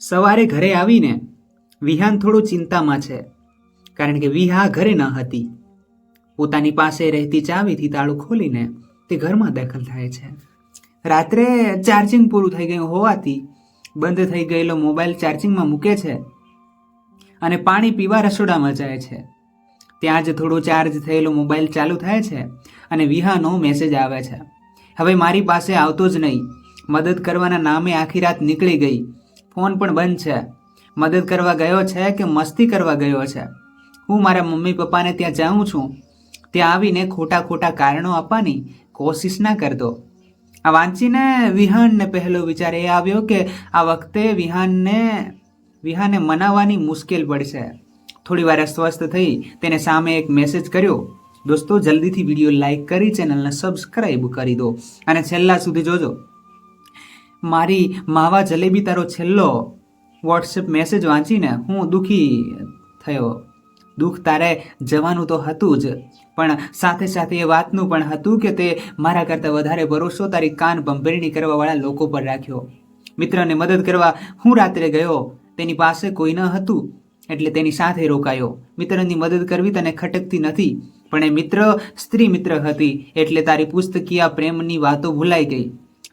સવારે ઘરે આવીને વિહાન થોડું ચિંતામાં છે, કારણ કે વિહા ઘરે ન હતી. પોતાની પાસે રહેતી ચાવીથી તાળું ખોલીને તે ઘરમાં દાખલ થાય છે. રાત્રે ચાર્જિંગ પૂરું થઈ ગયું હોવાથી બંધ થઈ ગયેલો મોબાઈલ ચાર્જિંગમાં મૂકે છે અને પાણી પીવા રસોડામાં જાય છે. ત્યાં જ થોડો ચાર્જ થયેલો મોબાઈલ ચાલુ થાય છે અને વિહાનો મેસેજ આવે છે. હવે મારી પાસે આવતો જ નહીં. મદદ કરવાના નામે આખી રાત નીકળી ગઈ. ફોન પણ બંધ છે. મદદ કરવા ગયો છે કે મસ્તી કરવા ગયો છે? હું મારા મમ્મી પપ્પાને ત્યાં જાઉં છું. ત્યાં આવીને ખોટા ખોટા કારણો આપવાની કોશિશ ના કરતો. આ વાંચીને વિહાનને પહેલો વિચાર એ આવ્યો કે આ વખતે વિહાનને વિહાને મનાવવાની મુશ્કેલ પડશે. થોડી વાર સ્વસ્થ થઈ તેને સામે એક મેસેજ કર્યો. દોસ્તો, જલ્દીથી વીડિયો લાઇક કરી ચેનલને સબસ્ક્રાઈબ કરી દો અને છેલ્લા સુધી જોજો. મારી માવા જલેબી તારો છેલ્લો વોટ્સએપ મેસેજ વાંચીને હું દુઃખી થયો. દુઃખ તારે જવાનું તો હતું જ, પણ સાથે સાથે એ વાતનું પણ હતું કે તે મારા કરતાં વધારે ભરોસો તારી કાન ભંભેરણી કરવાવાળા લોકો પર રાખ્યો. મિત્રને મદદ કરવા હું રાત્રે ગયો, તેની પાસે કોઈ ન હતું, એટલે તેની સાથે રોકાયો. મિત્રની મદદ કરવી તને ખટકતી નથી, પણ એ મિત્ર સ્ત્રી મિત્ર હતી, એટલે તારી પુસ્તકીય પ્રેમની વાતો ભૂલાઈ ગઈ.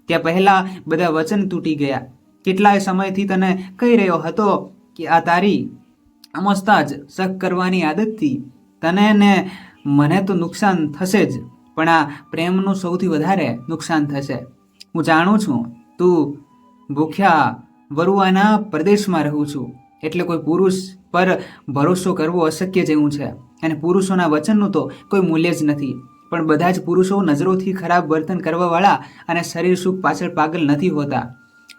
ત્યાં પહેલા બધા વચન તૂટી ગયા. કેટલાય સમયથી તને કહી રહ્યો હતો કે, આ તારી અમસ્તા જ શક કરવાની આદતથી તને ને મને તો નુકસાન થશે જ, પણ આ પ્રેમનું સૌથી વધારે નુકસાન થશે. હું જાણું છું, તું ભૂખ્યા વરુઆના પ્રદેશમાં રહું છું. એટલે કોઈ પુરુષ પર ભરોસો કરવો અશક્ય જેવું છે. અને પુરુષોના વચનનું તો કોઈ મૂલ્ય જ નથી. પણ બધા જ પુરુષો નજરોથી ખરાબ વર્તન કરવાવાળા અને શરીર સુખ પાછળ પાગલ નથી હોતા.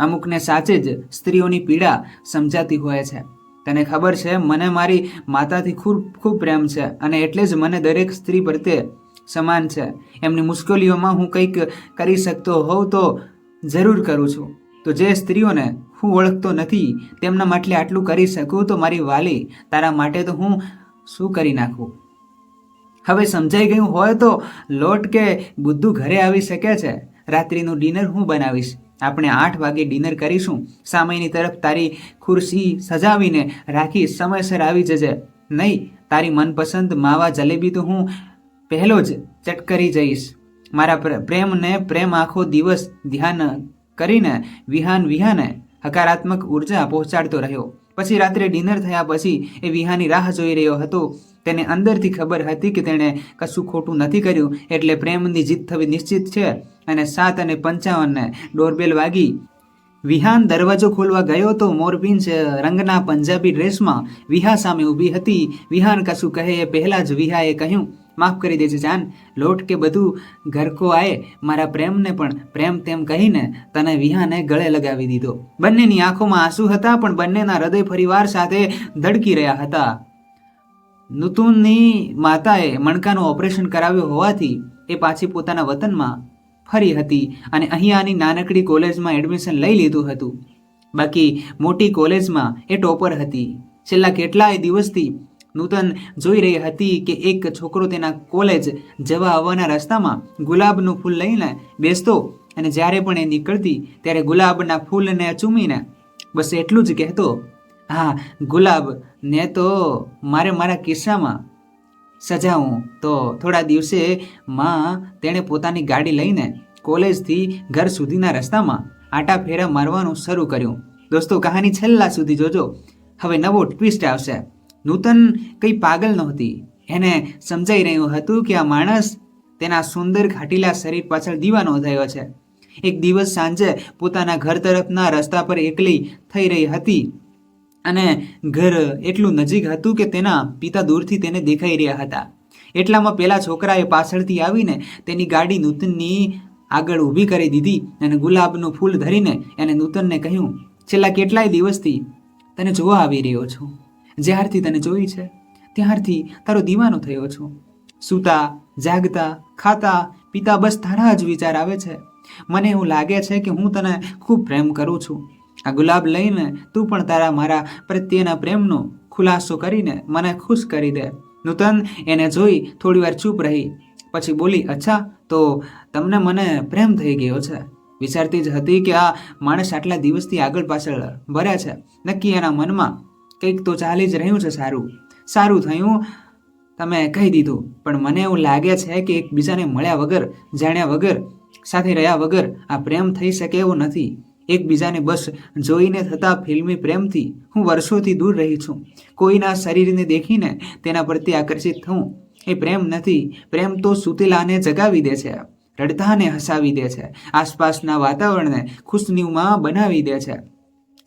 અમુકને સાચે જ સ્ત્રીઓની પીડા સમજાતી હોય છે. તને ખબર છે, મને મારી માતાથી ખૂબ ખૂબ પ્રેમ છે અને એટલે જ મને દરેક સ્ત્રી પ્રત્યે સમાન છે. એમની મુશ્કેલીઓમાં હું કંઈક કરી શકતો હોઉં તો જરૂર કરું છું. તો જે સ્ત્રીઓને હું ઓળખતો નથી, તેમના માટે આટલું કરી શકું તો મારી વાલી, તારા માટે તો હું શું કરી નાખું? હવે સમજાઈ ગયું હોય તો લોટ કે બુદ્ધુ ઘરે આવી શકે છે. રાત્રિનું ડિનર હું બનાવીશ. આપણે આઠ વાગે ડિનર કરીશું. સામેની તરફ તારી ખુરશી સજાવીને રાખી સમયસર આવી જજે. નહીં, તારી મનપસંદ માવા જલેબી તો હું પહેલો જ ચટકરી જઈશ. મારા પ્રેમને પ્રેમ આખો દિવસ ધ્યાન કરીને વિહાન વિહાને હકારાત્મક ઊર્જા પહોંચાડતો રહ્યો. પછી રાત્રે ડિનર થયા પછી એ વિહાની રાહ જોઈ રહ્યો હતો. તેને અંદરથી ખબર હતી કે તેણે કશું ખોટું નથી કર્યું, એટલે પ્રેમની જીત થવી નિશ્ચિત છે અને સાત અને પંચાવનને ડોરબેલ વાગી. વિહાન દરવાજો ખોલવા ગયો તો મોરપિંચ રંગના પંજાબી ડ્રેસમાં વિહા સામે ઊભી હતી. વિહાન કશું કહે એ પહેલાં જ વિહાએ કહ્યું માફ કરી દેજે જાન. લોટ કે બધું ઘરકો આએ મારા પ્રેમને પણ પ્રેમ તેમ કહીને તને વિહાને ગળે લગાવી દીધો. બંનેની આંખોમાં આંસુ હતા, પણ બંનેના હૃદય ફરીવાર સાથે ધડકી રહ્યા હતા. નુતુનની માતાએ મણકાનું ઓપરેશન કરાવ્યું હોવાથી એ પાછી પોતાના વતનમાં ફરી હતી અને અહીંયાની નાનકડી કોલેજમાં એડમિશન લઈ લીધું હતું. બાકી મોટી કોલેજમાં એ ટોપર હતી. છેલ્લા કેટલાય દિવસથી નૂતન જોઈ રહી હતી કે એક છોકરો તેના કોલેજ જવા આવવાના રસ્તામાં ગુલાબનું ફૂલ લઈને બેસતો અને જ્યારે પણ એ નીકળતી ત્યારે ગુલાબના ફૂલને ચૂમીને બસ એટલું જ કહેતો, હા, ગુલાબ, ને તો મારે મારા કિસ્સામાં સજાવું. તો થોડા દિવસે માં તેણે પોતાની ગાડી લઈને કોલેજથી ઘર સુધીના રસ્તામાં આટા ફેરા મારવાનું શરૂ કર્યું. દોસ્તો, કહાની છેલ્લા સુધી જોજો. હવે નવો ટ્વિસ્ટ આવશે. નૂતન કંઈ પાગલ નહોતી. એને સમજાઈ રહ્યું હતું કે આ માણસ તેના સુંદર ઘાટીલા શરીર પાછળ દીવાનો થયો છે. એક દિવસ સાંજે પોતાના ઘર તરફના રસ્તા પર એકલી થઈ રહી હતી અને ઘર એટલું નજીક હતું કે તેના પિતા દૂરથી તેને દેખાઈ રહ્યા હતા. એટલામાં પેલા છોકરાએ પાછળથી આવીને તેની ગાડી નૂતનની આગળ ઊભી કરી દીધી અને ગુલાબનું ફૂલ ધરીને એને નૂતનને કહ્યું, છેલ્લા કેટલાય દિવસથી તને જોવા આવી રહ્યો છું. જ્યારથી તને જોઈ છે, ત્યારથી તારો દીવાનો થયો છું. સૂતા, જાગતા, ખાતા, પિતા બસ તારા જ વિચાર આવે છે. મને એવું લાગે છે કે હું તને ખૂબ પ્રેમ કરું છું. આ ગુલાબ લઈને તું પણ તારા મારા પ્રત્યેના પ્રેમનો ખુલાસો કરીને મને ખુશ કરી દે. નૂતન એને જોઈ થોડી વાર ચૂપ રહી. પછી બોલી, અચ્છા, તો તમને મને પ્રેમ થઈ ગયો છે. વિચારતી જ હતી કે આ માણસ આટલા દિવસથી આગળ પાછળ ભર્યા છે. નક્કી એના મનમાં કંઈક તો ચાલી જ રહ્યું છે સારું. સારું થયું, તમે કહી દીધું. પણ મને એવું લાગે છે કે એકબીજાને મળ્યા વગર, જાણ્યા વગર, સાથે રહ્યા વગર આ પ્રેમ થઈ શકે એવો નથી. એકબીજાને બસ જોઈને થતા ફિલ્મી પ્રેમથી હું વર્ષોથી દૂર રહી છું. કોઈના શરીરને દેખીને તેના પ્રત્યે આકર્ષિત થવું એ પ્રેમ નથી. પ્રેમ તો સુતેલાને જગાવી દે છે, રડતાને હસાવી દે છે, આસપાસના વાતાવરણને ખુશનુમા બનાવી દે છે.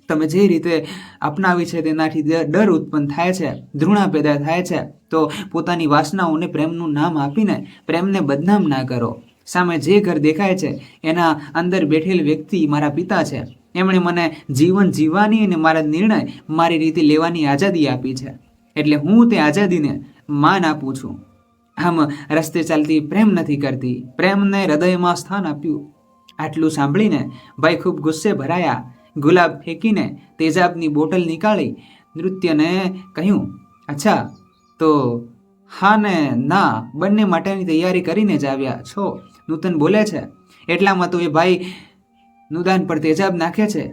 તમે જે રીતે અપનાવી છે તેનાથી ડર ઉત્પન્ન થાય છે, ધૃણા પેદા થાય છે, તો પોતાની વાસનાઓને પ્રેમનું નામ આપીને પ્રેમને બદનામ ના કરો. સામે જે ઘર દેખાય છે, એના અંદર બેઠેલ વ્યક્તિ મારા પિતા છે. એમણે મને જીવન જીવવાની અને મારા નિર્ણય મારી રીતે લેવાની આઝાદી આપી છે. એટલે હું તે આઝાદીને માન આપું છું. આમ રસ્તે ચાલતી પ્રેમ નથી કરતી. પ્રેમને હૃદયમાં સ્થાન આપ્યું. આટલું સાંભળીને ભાઈ ખૂબ ગુસ્સે ભરાયા. ગુલાબ ફેંકીને તેજાબની બોટલ નીકાળી નૃત્યને કહ્યું, અચ્છા, તો હા ને ના બંને માટેની તૈયારી કરીને જ આવ્યા છો. નૂતન બોલે છે, એટલામાં તો એ ભાઈ નુદાન પર તેજાબ નાખે છે.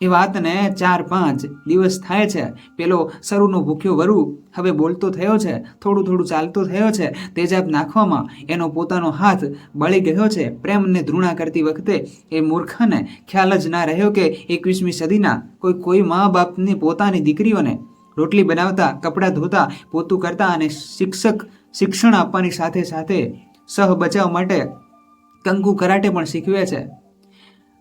એ વાતને ચાર પાંચ દિવસ થાય છે. પેલો સરુનો ભૂખ્યો વરુ હવે બોલતો થયો છે, થોડું થોડું ચાલતો થયો છે, તેજાબ નાખવામાં એનો પોતાનો હાથ બળી ગયો છે. પ્રેમને ધૃણા કરતી વખતે એ મૂર્ખને ખ્યાલ જ ના રહ્યો કે એકવીસમી સદીના કોઈ કોઈ મા બાપની પોતાની દીકરીઓને રોટલી બનાવતા, કપડાં ધોતા, પોતું કરતા અને શિક્ષક શિક્ષણ આપવાની સાથે સાથે સહ બચાવ માટે કંકુ કરાટે પણ શીખવે છે.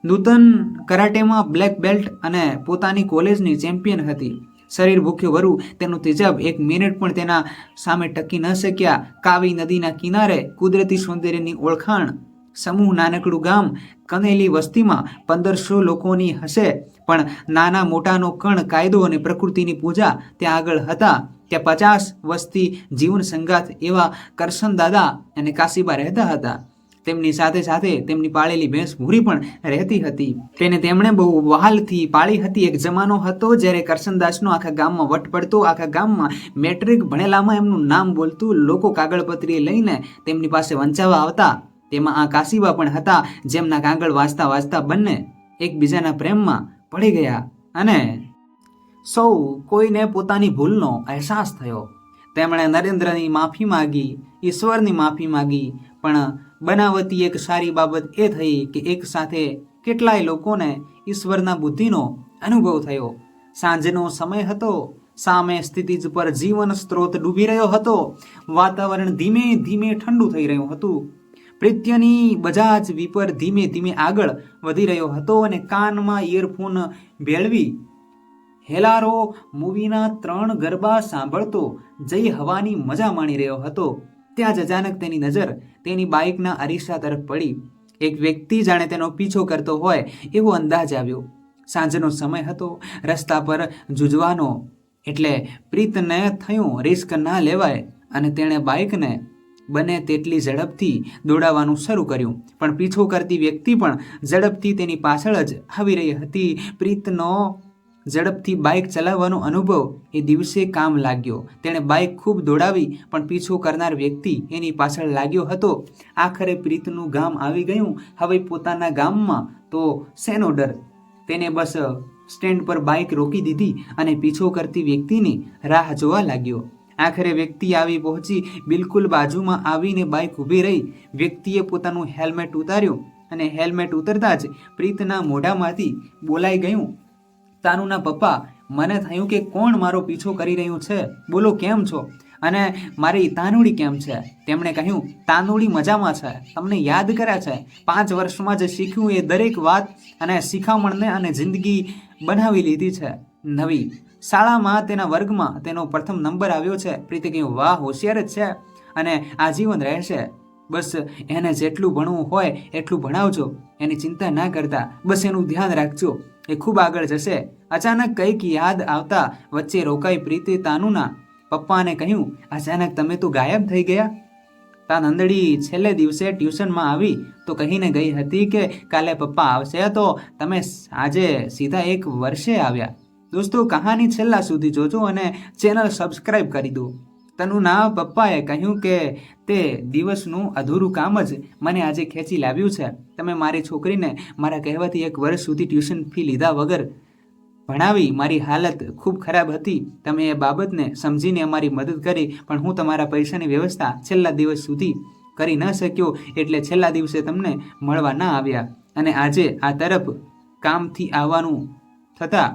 નૂતન કરાટેમાં બ્લેક બેલ્ટ અને પોતાની કોલેજની ચેમ્પિયન હતી. શરીર ભૂખ્યું વરુ તેનું તેજાબ એક મિનિટ પણ તેના સામે ટકી ન શક્યા. કાવી નદીના કિનારે કુદરતી સૌંદર્યની ઓળખાણ. સમૂહ નાનકડું ગામ કનેલી વસ્તીમાં પંદરસો લોકોની હશે, પણ નાના મોટાનો કણ કાયદો અને પ્રકૃતિની પૂજા ત્યાં આગળ હતા. ત્યાં પચાસ વસ્તી જીવન સંગાથ એવા કરશન દાદા અને કાશીબા રહેતા હતા. તેમની સાથે સાથે તેમની પાળેલી ભેંસ ભૂરી પણ રહેતી હતી. તેને તેમણે બહુ વહાલથી પાળી હતી. એક જમાનો હતો જ્યારે કરશનદાસનો આખા ગામમાં વટ પડતો. આખા ગામમાં મેટ્રિક ભણેલામાં એમનું નામ બોલતું લોકો કાગળપત્રી લઈને તેમની પાસે વંચાવા આવતા. તેમાં આ કાશીબા પણ હતા, જેમના કાગળ વાંચતા વાંચતા બંને એકબીજાના પ્રેમમાં પડી ગયા અને સૌ કોઈને પોતાની ભૂલનો અહેસાસ થયો. તેમણે નરેન્દ્રની માફી માગી, ઈશ્વરની માફી માગી, પણ બનાવતી એક સારી બાબત એ થઈ કે એક સાથે કેટલાય લોકોને ઈશ્વરના બુદ્ધિનો અનુભવ થયો. સાંજનો સમય હતો, સામે સ્થિતિજ પર જીવન સ્ત્રોત ડૂબી રહ્યો હતો, વાતાવરણ ધીમે ધીમે ઠંડુ થઈ રહ્યું હતું. પ્રિત્યની બજાજ વિપર ધીમે ધીમે આગળ વધી રહ્યો હતો અને કાનમાં ઇયરફોન ભેળવી, હેલારો, મૂવીના ત્રણ ગરબા સાંભળતો જઈ હવાની મજા માણી રહ્યો હતો. ત્યાં જ અચાનક તેની નજર તેની બાઇકના અરીસા તરફ પડી. એક વ્યક્તિ જાણે તેનો પીછો કરતો હોય એવો અંદાજ આવ્યો. સાંજનો સમય હતો, રસ્તા પર જુજવાનો. એટલે પ્રીતને થયું રિસ્ક ના લેવાય અને તેણે બાઇકને બને તેટલી ઝડપથી દોડાવવાનું શરૂ કર્યું. પણ પીછો કરતી વ્યક્તિ પણ ઝડપથી તેની પાછળ જ આવી રહી હતી. પ્રીતનો ઝડપથી બાઇક ચલાવવાનો અનુભવ એ દિવસે કામ લાગ્યો. તેણે બાઇક ખૂબ દોડાવી, પણ પીછો કરનાર વ્યક્તિ એની પાછળ લાગ્યો હતો. આખરે પ્રીતનું ગામ આવી ગયું. હવે પોતાના ગામમાં તો શેનો ડર? તેને બસ સ્ટેન્ડ પર બાઇક રોકી દીધી અને પીછો કરતી વ્યક્તિની રાહ જોવા લાગ્યો. આખરે વ્યક્તિ આવી પહોંચી, બિલકુલ બાજુમાં આવીને બાઇક ઊભી રહી. વ્યક્તિએ પોતાનું હેલ્મેટ ઉતાર્યું અને હેલ્મેટ ઉતરતા જ પ્રીતના મોઢામાંથી બોલાઈ ગયું. તાનુના પપ્પા, મને થયું કે કોણ મારો પીછો કરી રહ્યું છે? બોલો, કેમ છો? અને, મારી તાનુડી કેમ છે? તેમણે કહ્યું, તાનુડી મજામાં છે. તમને યાદ કર્યા છે? પાંચ વર્ષમાં જે શીખ્યું એ દરેક વાત અને શિખામણને અને જિંદગી બનાવી લીધી છે. નવી શાળામાં તેના વર્ગમાં તેનો પ્રથમ નંબર આવ્યો છે. પ્રીતિ કહ્યું, વાહ, હોશિયાર જ છે. અને, આજીવન રહેશે. બસ એને જેટલું ભણવું હોય એટલું ભણાવજો. એની ચિંતા ના કરતા. બસ એનું ધ્યાન રાખજો. એ ખૂબ આગળ જશે. અચાનક કંઈક યાદ આવતા વચ્ચે રોકાઈ પ્રીતિ તાનુના પપ્પાને કહ્યું, અચાનક તમે તો ગાયબ થઈ ગયા. તા નંદડી છેલ્લે દિવસે ટ્યુશનમાં આવી તો કહીને ગઈ હતી કે, કાલે પપ્પા આવશે તો તમે આજે સીધા એક વર્ષે આવ્યા. દોસ્તો, કહાની છેલ્લા સુધી જોજો અને ચેનલ સબસ્ક્રાઈબ કરી દો. તનુના પપ્પાએ કહ્યું કે તે દિવસનું અધૂરું કામ જ મને આજે ખેંચી લાવ્યું છે. તમે મારી છોકરીને મારા કહેવાથી એક વર્ષ સુધી ટ્યુશન ફી લીધા વગર ભણાવી મારી હાલત ખૂબ ખરાબ હતી. તમે એ બાબતને સમજીને અમારી મદદ કરી, પણ હું તમારા પૈસાની વ્યવસ્થા છેલ્લા દિવસ સુધી કરી ન શક્યો એટલે છેલ્લા દિવસે તમને મળવા ન આવ્યા. અને આજે આ તરફ કામથી આવવાનું થતાં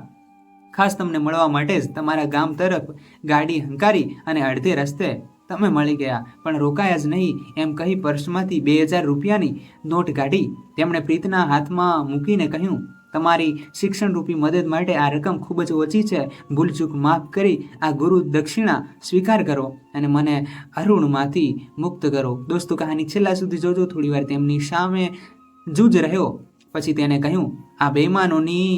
ખાસ તમને મળવા માટે જ તમારા ગામ તરફ ગાડી હંકારી અને અડધે રસ્તે તમે મળી ગયા. પણ રોકાયા જ નહીં એમ કહી પર્સમાંથી બે હજાર રૂપિયાની નોટ કાઢી તેમણે પ્રીતના હાથમાં મૂકીને કહ્યું, તમારી શિક્ષણરૂપી મદદ માટે આ રકમ ખૂબ જ ઓછી છે. ભૂલચૂક માફ કરી આ ગુરુ દક્ષિણા સ્વીકાર કરો અને મને અરુણમાંથી મુક્ત કરો. દોસ્તો, કહાની છેલ્લા સુધી જોજો. થોડી વાર તેમની સામે જૂજ રહ્યો. પછી તેને કહ્યું, આ બેમાનોની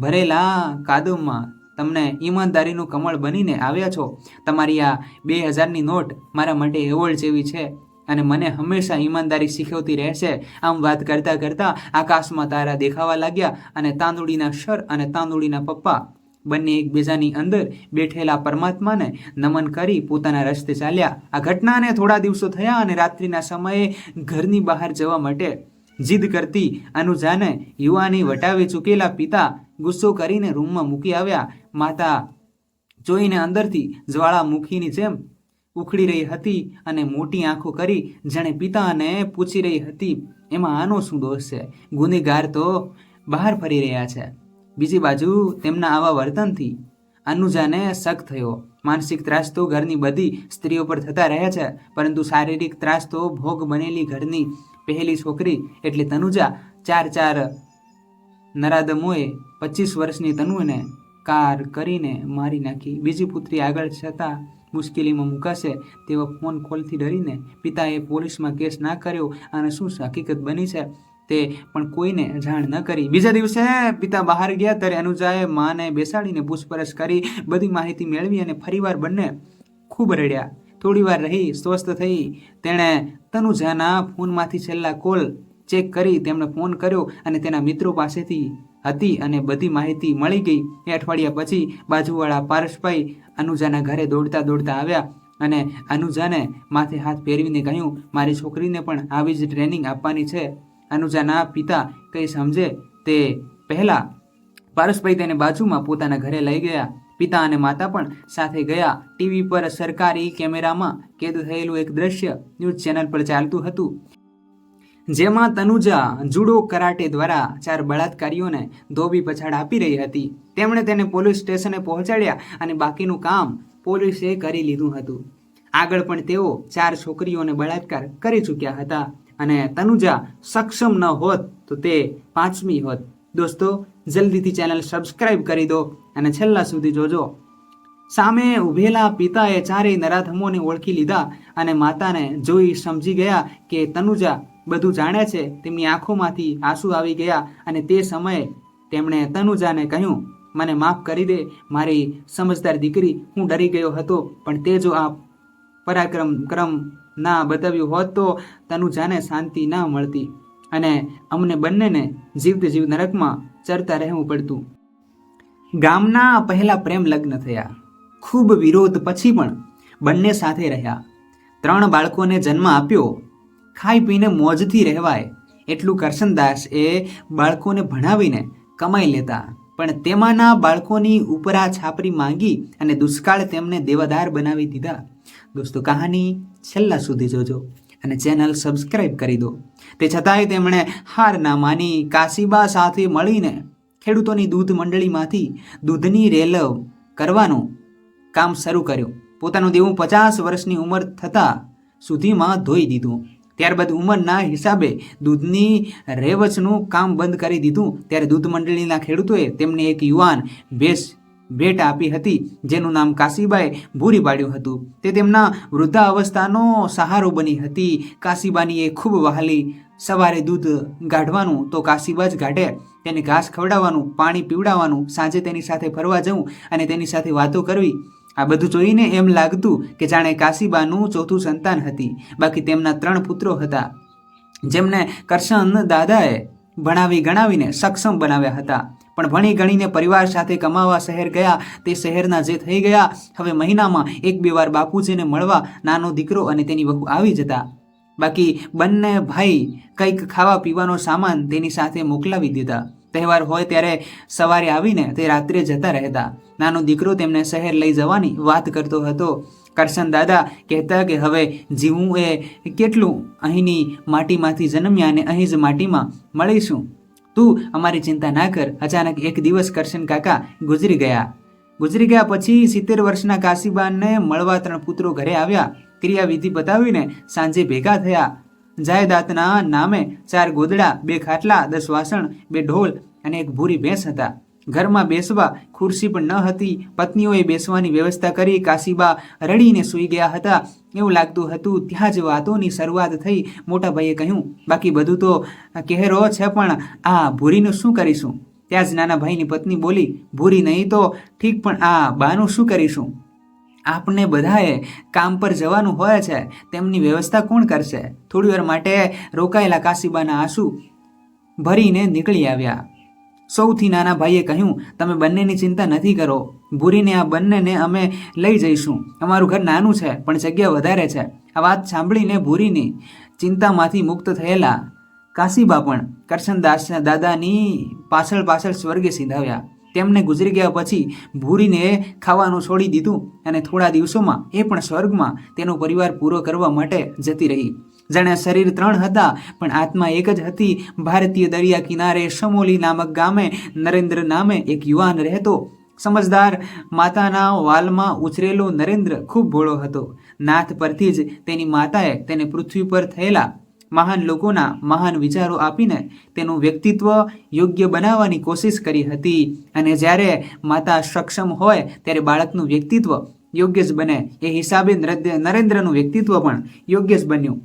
ભરેલા કાદવમાં તમને ઈમાનદારીનું કમળ બનીને આવ્યા છો. તમારી આ બે હજારની નોટ મારા માટે એવોર્ડ જેવી છે અને મને હંમેશા ઈમાનદારી શીખવતી રહેશે. આમ વાત કરતાં કરતાં આકાશમાં તારા દેખાવા લાગ્યા અને તાંદુડીના શર અને તાંદુડીના પપ્પા બંને એકબીજાની અંદર બેઠેલા પરમાત્માને નમન કરી પોતાના રસ્તે ચાલ્યા. આ ઘટનાને થોડા દિવસો થયા અને રાત્રિના સમયે ઘરની બહાર જવા માટે જીદ કરતી અનુજાને યુવાની વટાવી ચૂકેલા પિતા ગુસ્સો કરીને રૂમમાં મૂકી આવ્યા. માતા જોઈને અંદરથી જ્વાળામુખીની જેમ ઉખડી રહી હતી અને મોટી આંખો કરી જાણે પિતાને પૂછી રહી હતી, એમાં આનો શું દોષ છે? ગુનેગાર તો બહાર ફરી રહ્યા છે. બીજી બાજુ તેમના આવા વર્તનથી અનુજાને શક થયો. માનસિક ત્રાસ તો ઘરની બધી સ્ત્રીઓ પર થતા રહે છે, પરંતુ શારીરિક ત્રાસ તો ભોગ બનેલી ઘરની પહેલી છોકરી એટલે તનુજા ચાર ચાર નરાદમોએ પચીસ વર્ષની તનુને કાર કરીને મારી નાખી. બીજી પુત્રી આગળ છતાં મુશ્કેલીમાં મુકાશે તેવા ફોન કોલથી ડરીને પિતાએ પોલીસમાં કેસ ના કર્યો અને શું હકીકત બની છે તે પણ કોઈને જાણ ન કરી. બીજા દિવસે પિતા બહાર ગયા ત્યારે અનુજાએ માને બેસાડીને પૂછપરછ કરી, બધી માહિતી મેળવી અને ફરીવાર બંને ખૂબ રડ્યા. થોડીવાર રહી, સ્વસ્થ થઈ. તેણે તનુજાના ફોનમાંથી છેલ્લા કોલ ચેક કરી તેમણે ફોન કર્યો અને તેના મિત્રો પાસેથી હતી અને બધી માહિતી મળી ગઈ. એ અઠવાડિયા પછી બાજુવાળા પારસભાઈ અનુજાના ઘરે દોડતા દોડતા આવ્યા અને અનુજાને માથે હાથ ફેરવીને કહ્યું, મારી છોકરીને પણ આવી જ ટ્રેનિંગ આપવાની છે. અનુજાના પિતા કંઈ સમજે તે પહેલાં પારસભાઈ તેને બાજુમાં પોતાના ઘરે લઈ ગયા. પિતા અને માતા પણ સાથે ગયા. ટીવી પર સરકારી કેમેરામાં કેદ થયેલું એક દ્રશ્ય ન્યૂઝ ચેનલ પર ચાલતું હતું. જેમાં તનુજા જુડો કરાટે દ્વારા ચાર બળાત્કારીઓને ધોબી પછાડ આપી રહી હતી. તેમણે તેને પોલીસ સ્ટેશને પહોંચાડ્યા અને બાકીનું કામ પોલીસે કરી લીધું હતું. આગળ પણ તેઓ ચાર છોકરીઓને બળાત્કાર કરી ચૂક્યા હતા અને તનુજા સક્ષમ ન હોત તો તે પાંચમી હોત. દોસ્તો, જલ્દીથી ચેનલ સબસ્ક્રાઇબ કરી દો અને છેલ્લા સુધી જોજો. સામે ઉભેલા પિતાએ ચારેય નરાધમોને ઓળખી લીધા અને માતાને જોઈ સમજી ગયા કે તનુજા બધું જાણે છે, તેમની આંખોમાંથી આંસુ આવી ગયા અને તે સમયે તેમણે તનુજાને કહ્યું, મને માફ કરી દે, મારી સમજદાર દીકરી, હું ડરી ગયો હતો, પણ તે જો આ પરાક્રમ ક્રમ ના બતાવ્યું હોત તો તનુજાને શાંતિ ના મળતી અને અમને બંનેને જીવતે જીવ નરકમાં ચરતા રહેવું પડતું. ગામના પહેલા પ્રેમ લગ્ન થયા. ખૂબ વિરોધ પછી પણ બંને સાથે રહ્યા. ત્રણ બાળકોને જન્મ આપ્યો. ખાઈ પીને મોજથી રહેવાય. એટલું કરશનદાસ એ બાળકોને ભણાવીને કમાઈ લેતા. પણ તેમાંના બાળકોની ઉપરા છાપરી માંગી અને દુષ્કાળ તેમને દેવાદાર બનાવી દીધા. દોસ્તો, કહાની છેલ્લા સુધી જોજો અને ચેનલ સબસ્ક્રાઈબ કરી દો. તે છતાંય તેમણે હાર ના માની કાશીબા સાથે મળીને ખેડૂતોની દૂધ મંડળીમાંથી દૂધની રેલવ કરવાનું કામ શરૂ કર્યું. પોતાનું દેવું પચાસ વર્ષની ઉંમર થતાં સુધીમાં ધોઈ દીધું. ત્યારબાદ ઉંમરના હિસાબે દૂધની રેવચનું કામ બંધ કરી દીધું. ત્યારે દૂધ મંડળીના ખેડૂતોએ તેમને એક યુવાન ભેસ ભેટ આપી હતી, જેનું નામ કાશીબાએ ભૂરી પાડ્યું હતું. તે તેમના વૃદ્ધા અવસ્થાનો સહારો બની હતી. કાશીબાની એ ખૂબ વહાલી સવારે દૂધ ગાઢવાનું તો કાશીબા જ ગાઢે. તેને ઘાસ ખવડાવવાનું, પાણી પીવડાવવાનું, સાંજે તેની સાથે ફરવા જવું અને તેની સાથે વાતો કરવી આ બધું જોઈને એમ લાગતું કે જાણે કાશીબાનું ચોથું સંતાન હતી. બાકી તેમના ત્રણ પુત્રો હતા. જેમને કરશન દાદાએ ભણાવી ગણાવીને સક્ષમ બનાવ્યા હતા. પણ ભણી ગણીને પરિવાર સાથે કમાવા શહેર ગયા. તે શહેરના જે થઈ ગયા. હવે મહિનામાં એક બે વાર બાપુજીને મળવા નાનો દીકરો અને તેની વહુ આવી જતા. બાકી બંને ભાઈ કંઈક ખાવા પીવાનો સામાન તેની સાથે મોકલાવી દીધા. તહેવાર હોય ત્યારે સવારે આવીને તે રાત્રે જતા રહેતા. નાનો દીકરો તેમને શહેર લઈ જવાની વાત કરતો હતો. કરશન દાદા કહેતા કે હવે જીવવું એ કેટલું અહીંની માટીમાંથી જન્મ્યા અને અહીં જ માટીમાં મળીશું. તું અમારી ચિંતા ના કર. અચાનક એક દિવસ કરશન કાકા ગુજરી ગયા. ગુજરી ગયા પછી સિત્તેર વર્ષના કાશીબાનને મળવા ત્રણ પુત્રો ઘરે આવ્યા. ક્રિયાવિધિ બતાવીને સાંજે ભેગા થયા. જાયદાતના નામે ચાર ગોદડા, બે ખાટલા, દસ વાસણ, બે ઢોલ અને એક ભૂરી ભેંસ હતા. ઘરમાં બેસવા ખુરશી પણ ન હતી. પત્નીઓએ બેસવાની વ્યવસ્થા કરી કાશીબા રડીને સૂઈ ગયા હતા. એવું લાગતું હતું, ત્યાં જ વાતોની શરૂઆત થઈ. મોટા ભાઈએ કહ્યું, બાકી બધું તો કહેરો છે, પણ આ ભૂરીનું શું કરીશું? ત્યાં જ નાના ભાઈની પત્ની બોલી, ભૂરી નહીં તો ઠીક, પણ આ બાનું શું કરીશું? આપને બધાએ કામ પર જવાનું હોય છે, તેમની વ્યવસ્થા કોણ કરશે? થોડી વાર માટે રોકાયેલા કાશીબાના આંસુ ભરીને નીકળી આવ્યા. સૌથી નાના ભાઈએ કહ્યું, તમે બંનેની ચિંતા નથી કરો. ભૂરીને આ બંનેને અમે લઈ જઈશું. અમારું ઘર નાનું છે, પણ જગ્યા વધારે છે. આ વાત સાંભળીને ભૂરીની ચિંતામાંથી મુક્ત થયેલા કાશીબા પણ કરશનદાસના દાદાની પાછળ પાછળ સ્વર્ગે સીધાવ્યા. તેમને ગુજરી ગયા પછી ભૂરીને ખાવાનું છોડી દીધું અને થોડા દિવસોમાં એ પણ સ્વર્ગમાં તેનો પરિવાર પૂરો કરવા માટે જતી રહી. જાણે શરીર ત્રણ હતા, પણ આત્મા એક જ હતી. ભારતીય દરિયા કિનારે સમોલી નામક ગામે નરેન્દ્ર નામે એક યુવાન રહેતો. સમજદાર, માતાના વાલમાં ઉછરેલો નરેન્દ્ર ખૂબ ભોળો હતો. નાથ પરથી જ તેની માતાએ તેને પૃથ્વી પર થયેલા મહાન લોકોના મહાન વિચારો આપીને તેનું વ્યક્તિત્વ યોગ્ય બનાવવાની કોશિશ કરી હતી. અને જ્યારે માતા સક્ષમ હોય, ત્યારે બાળકનું વ્યક્તિત્વ યોગ્ય જ બને. એ હિસાબે નરેન્દ્ર- નરેન્દ્રનું વ્યક્તિત્વ પણ યોગ્ય જ બન્યું.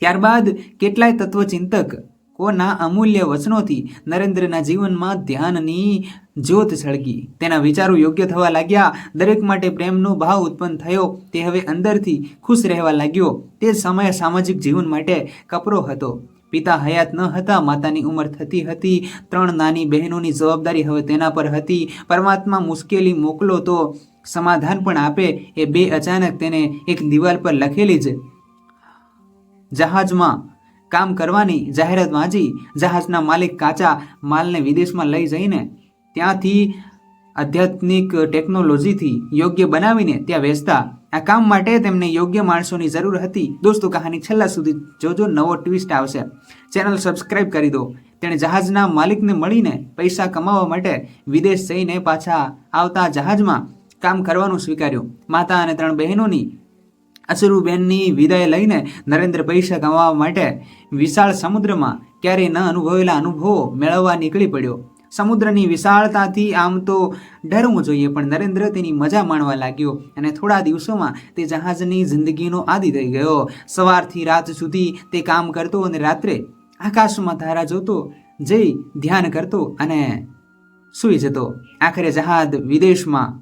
ત્યારબાદ કેટલાય તત્વચિંતક કોના અમૂલ્ય વચનોથી નરેન્દ્રના જીવનમાં ધ્યાનની જ્યોત સળગી. તેના વિચારો યોગ્ય થવા લાગ્યા. દરેક માટે પ્રેમનો ભાવ ઉત્પન્ન થયો. તે હવે અંદરથી ખુશ રહેવા લાગ્યો. તે સમયે સામાજિક જીવન માટે કપરો હતો. પિતા હયાત ન હતા. માતાની ઉંમર થતી હતી. ત્રણ નાની બહેનોની જવાબદારી હવે તેના પર હતી. પરમાત્મા મુશ્કેલી મોકલો તો સમાધાન પણ આપે. એ બે અચાનક તેને એક દિવાલ પર લખેલી જ. જહાજમાં કામ કરવાની જાહેરાત વાંચી જહાજના માલિક કાચા માલને વિદેશમાં લઈ જઈને ત્યાંથી આધ્યાત્મિક ટેકનોલોજીથી યોગ્ય બનાવીને ત્યાં વેચતા. આ કામ માટે તેમને યોગ્ય માણસોની જરૂર હતી. દોસ્તો, કહાની છેલ્લા સુધી જોજો, નવો ટ્વિસ્ટ આવશે. ચેનલ સબસ્ક્રાઇબ કરી દો. તેણે જહાજના માલિકને મળીને પૈસા કમાવા માટે વિદેશ જઈને પાછા આવતા જહાજમાં કામ કરવાનું સ્વીકાર્યું. માતા અને ત્રણ બહેનોની અસરુબેનની વિદાય લઈને નરેન્દ્ર પૈસા કમાવા માટે વિશાળ સમુદ્રમાં ક્યારેય ન અનુભવેલા અનુભવો મેળવવા નીકળી પડ્યો. સમુદ્રની વિશાળતાથી આમ તો ડરવું જોઈએ, પણ નરેન્દ્ર તેની મજા માણવા લાગ્યો અને થોડા દિવસોમાં તે જહાજની જિંદગીનો આદિ થઈ ગયો. સવારથી રાત સુધી તે કામ કરતો અને રાત્રે આકાશમાં તારા જોતો જઈ ધ્યાન કરતો અને સૂઈ જતો. આખરે જહાજ વિદેશમાં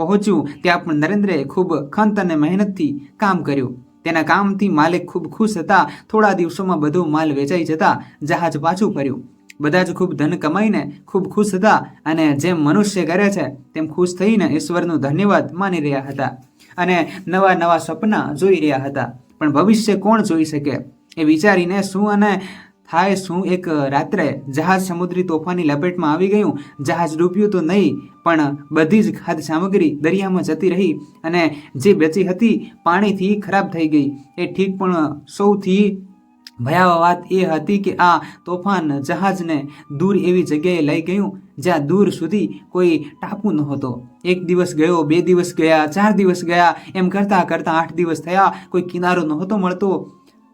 પહોંચ્યું, ત્યાં પણ નરેન્દ્રએ ખૂબ ખંત અને મહેનતથી કામ કર્યું. તેના કામથી માલિક ખૂબ ખુશ હતા. થોડા દિવસોમાં બધો માલ વેચાઈ જતા જહાજ પાછું ફર્યું. બધા જ ખૂબ ધન કમાઈને ખૂબ ખુશ હતા અને જેમ મનુષ્ય કરે છે, તેમ ખુશ થઈને ઈશ્વરનું ધન્યવાદ માની રહ્યા હતા અને નવા નવા સપના જોઈ રહ્યા હતા. પણ ભવિષ્ય કોણ જોઈ શકે? એ વિચારીને શું અને થાય શું એક રાત્રે જહાજ સમુદ્રી તોફાની લપેટમાં આવી ગયું? જહાજ ડૂબ્યું તો નહીં પણ બધી જ ખાદ્ય સામગ્રી દરિયામાં જતી રહી અને જે બચી હતી પાણીથી ખરાબ થઈ ગઈ. એ ઠીક પણ સૌથી ભયાવહ વાત એ હતી કે આ તોફાન જહાજને દૂર એવી જગ્યાએ લઈ ગયું જ્યાં દૂર સુધી કોઈ ટાપુ નહોતો. એક દિવસ ગયો, બે દિવસ ગયા, ચાર દિવસ ગયા, એમ કરતાં કરતાં આઠ દિવસ થયા, કોઈ કિનારો નહોતો મળતો.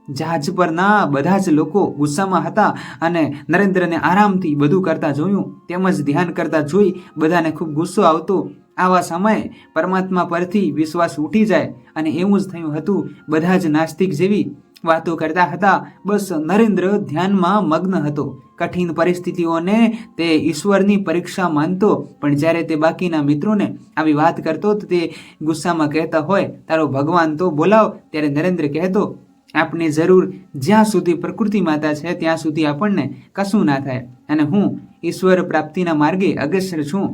જહાજ પરના બધા જ લોકો ગુસ્સામાં હતા અને નરેન્દ્રને આરામથી બધું કરતા જોયું, તેમજ ધ્યાન કરતા જોઈ બધાને ખૂબ ગુસ્સો આવતો. આવા સમયે પરમાત્મા પરથી વિશ્વાસ ઉઠી જાય અને એવું જ થયું હતું. બધા જ નાસ્તિક જેવી વાતો કરતા હતા. બસ નરેન્દ્ર ધ્યાનમાં મગ્ન હતો. કઠિન પરિસ્થિતિઓને તે ઈશ્વરની પરીક્ષા માનતો, પણ જ્યારે તે બાકીના મિત્રોને આવી વાત કરતો તો તે ગુસ્સામાં કહેતા હોય, તારો ભગવાન તો બોલાવ. ત્યારે નરેન્દ્ર કહેતો આપને જરૂર જ્યાં સુધી પ્રકૃતિ માતા છે, ત્યાં સુધી આપણને કશું ના થાય. અને હું ઈશ્વર પ્રાપ્તિના માર્ગે અગ્રસર છું.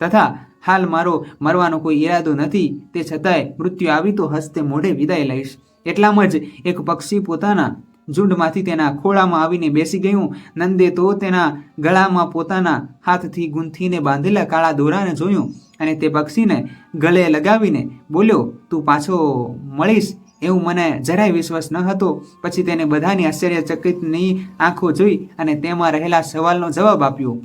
તથા હાલ મારો મરવાનો કોઈ ઈરાદો નથી, તે છતાંય મૃત્યુ આવી તો હસ્તે મોઢે વિદાય લઈશ. એટલામાં જ એક પક્ષી પોતાના ઝુંડમાંથી તેના ખોળામાં આવીને બેસી ગયું. નંદે તો તેના ગળામાં પોતાના હાથથી ગૂંથીને બાંધેલા કાળા દોરાને જોયું અને તે પક્ષીને ગળે લગાવીને બોલ્યો, તું પાછો મળીશ? એવું મને જરાય વિશ્વાસ ન હતો. પછી તેને બધાની આશ્ચર્યચકિતની આંખો જોઈ અને તેમાં રહેલા સવાલનો જવાબ આપ્યો.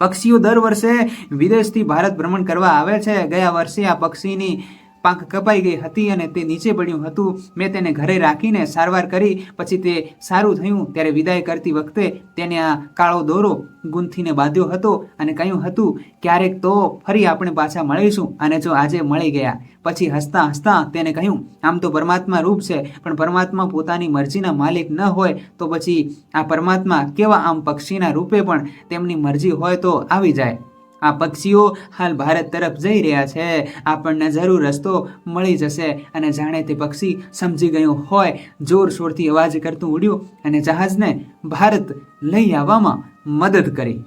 પક્ષીઓ દર વર્ષે વિદેશથી ભારત ભ્રમણ કરવા આવે છે. ગયા વર્ષે આ પક્ષીની પાંખ કપાઈ ગઈ હતી અને તે નીચે પડ્યું હતું. મેં તેને ઘરે રાખીને સારવાર કરી. પછી તે સારું થયું. ત્યારે વિદાય કરતી વખતે તેને આ કાળો દોરો ગુંથીને બાંધ્યો હતો અને કહ્યું હતું, ક્યારેક તો ફરી આપણે પાછા મળીશું. અને જો આજે મળી ગયા, પછી હસતા હસતા તેને કહ્યું, આમ તો પરમાત્મા રૂપ છે, પણ પરમાત્મા પોતાની મરજીના માલિક ન હોય, તો પછી આ પરમાત્મા કેવા આમ પક્ષીના રૂપે પણ તેમની મરજી હોય તો આવી જાય. આ પક્ષીઓ હાલ ભારત તરફ જઈ રહ્યા છે. આપણને જરૂર રસ્તો મળી જશે અને જાણે તે પક્ષી સમજી ગયું હોય. જોરશોરથી અવાજ કરતું ઉડ્યું અને જહાજને ભારત લઈ આવવામાં મદદ કરી.